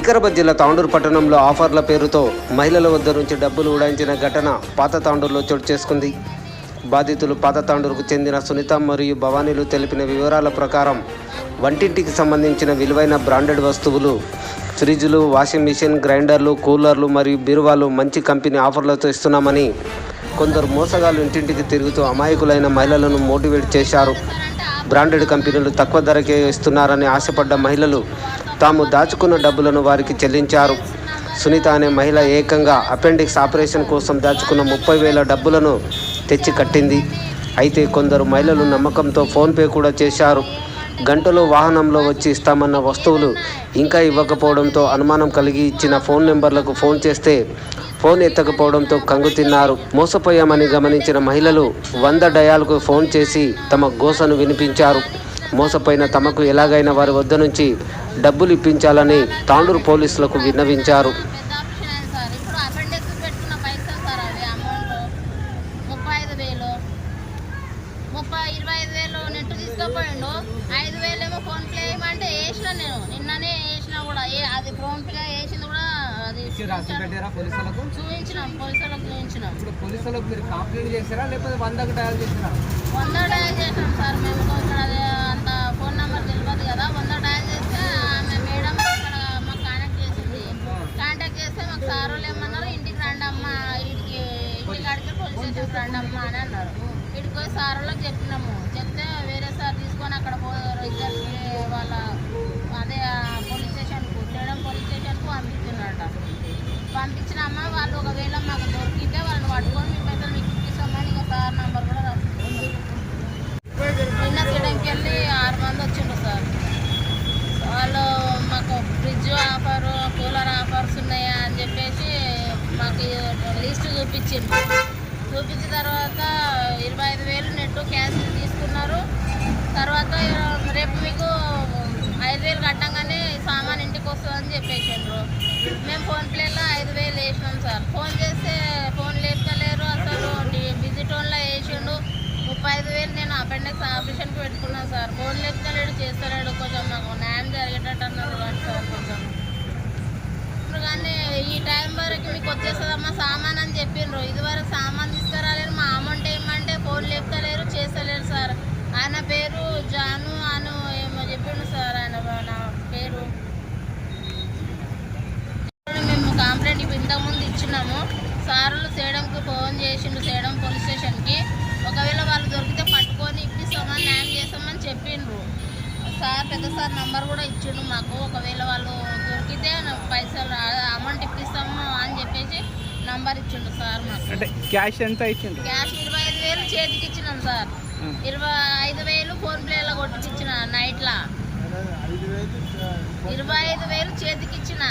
వికారాబాద్ జిల్లా తాండూరు పట్టణంలో ఆఫర్ల పేరుతో మహిళల వద్ద నుంచి డబ్బులు ఉడాయించిన ఘటన పాత తాండూరులో చోటు చేసుకుంది. బాధితులు పాత తాండూరుకు చెందిన సునీత మరియు భవానీలు తెలిపిన వివరాల ప్రకారం వంటింటికి సంబంధించిన విలువైన బ్రాండెడ్ వస్తువులు ఫ్రిడ్జ్లు వాషింగ్ మిషన్ గ్రైండర్లు కూలర్లు మరియు బీరువాలు మంచి కంపెనీ ఆఫర్లతో ఇస్తున్నామని కొందరు మోసగాళ్ళు ఇంటింటికి తిరుగుతూ అమాయకులైన మహిళలను మోటివేట్ చేశారు. బ్రాండెడ్ కంపెనీలు తక్కువ ధరకే ఇస్తున్నారని ఆశపడ్డ మహిళలు తాము దాచుకున్న డబ్బులను వారికి చెల్లించారు. సునీత అనే మహిళ ఏకంగా అపెండిక్స్ ఆపరేషన్ కోసం దాచుకున్న ముప్పై వేల డబ్బులను తెచ్చి కట్టింది. అయితే కొందరు మహిళలు నమ్మకంతో ఫోన్పే కూడా చేశారు. గంటలో వాహనంలో వచ్చి ఇస్తామన్న వస్తువులు ఇంకా ఇవ్వకపోవడంతో అనుమానం కలిగి ఇచ్చిన ఫోన్ నెంబర్లకు ఫోన్ చేస్తే ఫోన్ ఎత్తకపోవడంతో కంగు తిన్నారు. మోసపోయామని గమనించిన మహిళలు వంద డయాలకు ఫోన్ చేసి తమ గోసను వినిపించారు. మోసపోయిన తమకు ఎలాగైనా వారి వద్ద నుంచి డబ్బులు ఇప్పించాలని తాండూరు పోలీసులకు విన్నవించారు. పెద్ద ఆపరేషన్ అయింది సార్ ఇప్పుడు అపెండిక్స్ పెట్టుకున్న పైసలు సార్ అవి అమౌంట్ ముప్పై ఐదు వేలు ముప్పై ఇరవై ఐదు వేలు నెట్ తీసుకోపోయిండు ఐదు వేలు ఏమో ఫోన్ పే చేయమంటే వేసిన నేను నిన్ననే వేసిన కూడా ఏ అది ఫోన్ పే వేసింది కూడా అది ఇచ్చి రాసి పెట్టారా పోలీసులకు చూపించినాం పోలీసులకు చూపించినాం ఇప్పుడు పోలీసులకు మీరు కంప్లైంట్ చేశారా? లేకపోతే వందకు డయల్ చేశారా? వంద డయల్ చేసినాం సార్. మేము ఇక్కడ అది అంత ఫోన్ నెంబర్ తెలియదు కదా వంద డయల్ చేస్తే ఆమె మేడం ఇక్కడ మాకు కాంటాక్ట్ చేసింది కాంటాక్ట్ చేస్తే మాకు సార్ వాళ్ళు ఏమన్నారు ఇంటికి రండి అమ్మ ఇంటికి ఇంటికి అడిగి పోలీస్ స్టేషన్కి రండి అమ్మ అని అన్నారు ఇటుకు పోయి సార్ వాళ్ళకి చెప్పినాము. చెప్తే వేరే సార్ తీసుకొని అక్కడ పో ఇద్దరికి వాళ్ళ అదే పోలీస్ స్టేషన్కు చేయడం పోలీస్ స్టేషన్కు పంపించినట పంపించిన అమ్మ వాళ్ళు ఒకవేళ మాకు దొరికితే వాళ్ళని పట్టుకొని మీ పెద్దలు మీకు ఇప్పిస్తామని ఇంకా సార్ నంబర్ కూడా రాసుకుంటాం నిన్న చేయడానికి వెళ్ళి ఆరు మంది వచ్చిండ్రు సార్. వాళ్ళు మాకు ఫ్రిడ్జ్ ఆఫర్ కూలర్ ఆఫర్స్ ఉన్నాయా అని చెప్పేసి మాకు లిస్ట్ చూపించింది చూపించిన తర్వాత ఇరవై ఐదు వేలు నెట్ క్యాష్ తీసుకున్నారు. తర్వాత రేపు మీకు ఐదు వేలు కట్టంగానే సామాన్ ఇంటికి వస్తుందని చెప్పేసిండ్రు. మేము ఫోన్పేలో ఐదు వేలు వేసినాం సార్. ఫోన్ చేస్తే ఫోన్ లేపలేరు అసలు. బిజీ టోన్లో వేసిండు. ముప్పై ఐదు వేలు నేను అపెండిక్స్ ఆపరేషన్కి పెట్టుకున్నాను సార్. ఫోన్ లేపుతలేడు చేస్తలేడు. కొంచెం నాకు న్యాయం జరిగేటట్టు అన్నారు కానీ సార్ కొంచెం. ఇప్పుడు కానీ ఈ టైం వరకు మీకు వచ్చేస్తుందమ్మా సామాన్ అని చెప్పిండ్రు ఇదివరకు సామాన్ తీసుకురాలేదు. మా అమౌంట్ ఏమి ఫోన్ లేపుతలేరు చేస్తలేరు సార్ ఆయన పేరు జాను అను ఏమో చెప్పిండు సార్ ఆయన నా పేరు మేము కంప్లైంట్ ఇప్పుడు ఇంతకుముందు ఇచ్చినాము సార్లు సేడంకి ఫోన్ చేసిండు సేడం పోలీస్ స్టేషన్కి. ఒకవేళ వాళ్ళు దొరికితే పట్టుకొని ఇప్పిస్తామని న్యాయం చేస్తామని చెప్పిండ్రు. సార్ పెద్ద సార్ నంబర్ కూడా ఇచ్చిండు మాకు. ఒకవేళ వాళ్ళు దొరికితే పైసలు అమౌంట్ ఇప్పిస్తాము అని చెప్పేసి నంబర్ ఇచ్చిండు సార్ మాకు. అంటే క్యాష్ ఎంత ఇచ్చిండ్రు? క్యాష్ ఇరవై ఐదు వేలు చేతికి ఇచ్చినాం సార్. ఇరవై ఐదు వేలు ఫోన్ పేలో కొట్టించిన నైట్లా ఇరవై ఐదు వేలు చేతికి ఇచ్చిన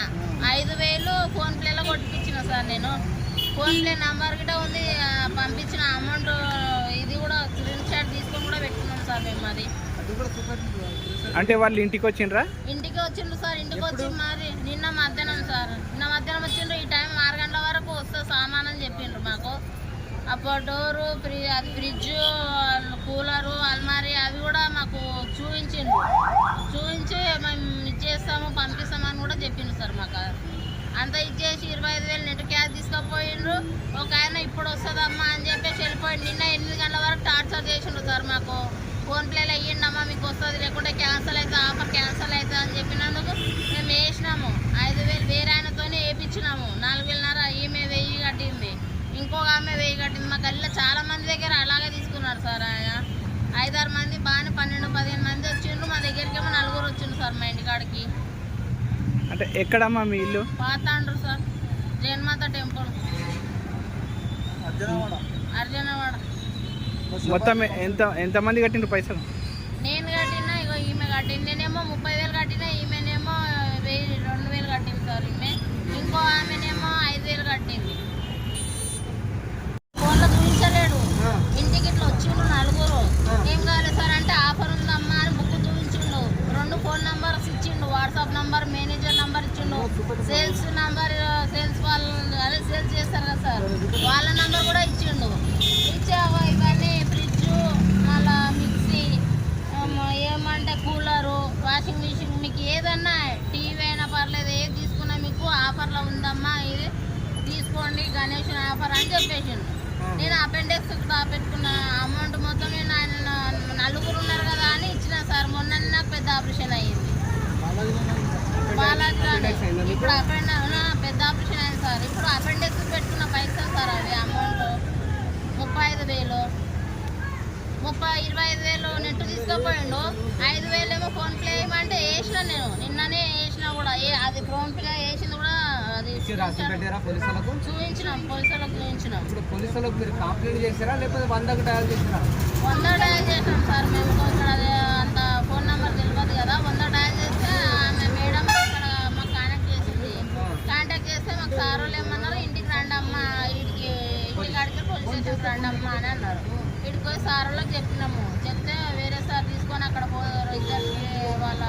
ఐదు వేలు ఫోన్ పేలో కొట్టించిన సార్ నేను ఫోన్ పే నంబర్ గిట ఉంది పంపించిన అమౌంట్ ఇది కూడా స్క్రీన్ షాట్ తీసుకొని కూడా పెట్టుకున్నాం సార్ మేము అది అంటే వాళ్ళు ఇంటికి వచ్చిండ్రా? ఇంటికి వచ్చిండు సార్ ఇంటికి వచ్చి మరి నిన్న మధ్యాహ్నం సార్. నిన్న మధ్యాహ్నం వచ్చిండ్రు ఈ టైం ఆరు గంటల వరకు వస్తే సామాన్ అని చెప్పిండ్రు మాకు. అప్పుడు డోరు ఫ్రి అది ఫ్రిడ్జ్ కూలరు అల్మారీ అవి కూడా మాకు చూపించిండ్రు చూపించి మేము ఇచ్చేస్తాము పంపిస్తామని కూడా చెప్పిండ్రు సార్ మాకు. అంతా ఇచ్చేసి ఇరవై ఐదు వేలు ఒక ఆయన ఇప్పుడు వస్తుందమ్మా అని చెప్పేసి వెళ్ళిపోయిండు. నిన్న ఎనిమిది గంటల వరకు టార్చర్ చేసిండ్రు సార్ మాకు. ఫోన్ ప్లేలో అయ్యిండమ్మా మీకు వస్తుంది లేకుంటే క్యాన్సిల్ అవుతుంది ఆఫర్ క్యాన్సిల్ అవుతుంది అని చెప్పినందుకు మేము వేసినాము. ఐదు వేలు వేరే ఆయనతోనే వేయించినాము నాలుగు వేలన్నర ఈమె వెయ్యి కట్టింది. ఇంకొక ఆమె వెయ్యి కట్టింది. మా గల్లీలో చాలా మంది దగ్గర అలాగే తీసుకున్నారు సార్ ఆయన. ఐదారు మంది బాగానే పన్నెండు పదిహేను మంది వచ్చిండ్రు. మా దగ్గరికి ఏమో నలుగురు వచ్చిండ్రు సార్ మా ఇంటికాడికి. అంటే ఎక్కడమ్మా మీ ఇల్లు? పాతాండ్రు సార్. జగన్మాత టెంపుల్. అర్జునవాడ. మొత్తం ఎంత ఎంతమంది కట్టిండ్రు పైసలు? నేను కట్టినా ఇగో ఈమె కట్టింది నేనేమో ముప్పై వేలు కట్టినా ఈమెనేమో వెయ్యి రెండు వేలు కట్టింది సార్ ఈమె. ఇంకో ఆమెనేమో ఐదు వేలు కట్టింది. ఫోన్లో చూపించలేడు. ఇంటికి ఇట్లా వచ్చిండు నలుగురు. ఏం కావాలి సార్ అంటే ఆఫర్ ఉందమ్మా అని బుక్ చూపించిండు. రెండు ఫోన్ నంబర్స్ ఇచ్చిండు వాట్సాప్ నంబర్ మేనేజర్ నంబర్ ఇచ్చిండు సేల్స్ నంబర్ తీసుకోండి గణేష్ ఆఫర్ అని చెప్పేసిండు. నేను అపెండెక్స్ పెట్టుకున్న అమౌంట్ మొత్తం ఆయన నలుగురు ఉన్నారు కదా అని ఇచ్చిన సార్ మొన్న నాకు పెద్ద ఆపరేషన్ అయ్యింది. బాలాజీ ఇప్పుడు అపెండ పెద్ద ఆపరేషన్ అయింది సార్. ఇప్పుడు అపెండెక్స్ పెట్టుకున్న పైసలు సార్ అవి అమౌంట్ ముప్పై ఐదు వేలు. ముప్పై ఇరవై ఐదు వేలు నెట్ తీసుకోపోయిండు. ఐదు వేలు ఏమో ఫోన్పే వేయమంటే వేసిన నేను. నిన్ననే వేసిన కూడా. అది ఫోన్పే వేసింది ఇచ్చి రాసి పెట్టారా? పోలీసులకు? చూపించినాం పోలీసులకు చూపించినాం ఇప్పుడు పోలీసులకు మీరు కంప్లైంట్ చేశారా? లేకపోతే వందకు డయల్ చేసిరా వంద డయల్ చేసాం సార్ మేము అది అంత ఫోన్ నెంబర్ తెలియదు కదా వంద డయల్ చేస్తే ఆమె మేడం ఇక్కడ మాకు కాంటాక్ట్ చేసింది. కాంటాక్ట్ చేస్తే మాకు సార్ వాళ్ళు ఏమన్నారు ఇంటికి రండి అమ్మ ఇంటికి ఇంటికి అడిగి పోలీస్ స్టేషన్కి రండి అమ్మ అని అన్నారు. ఇక్కడికి పోయి సార్ వాళ్ళకి చెప్పినాము. చెప్తే వేరే సార్ తీసుకొని అక్కడ పో ఇద్దరికి వాళ్ళ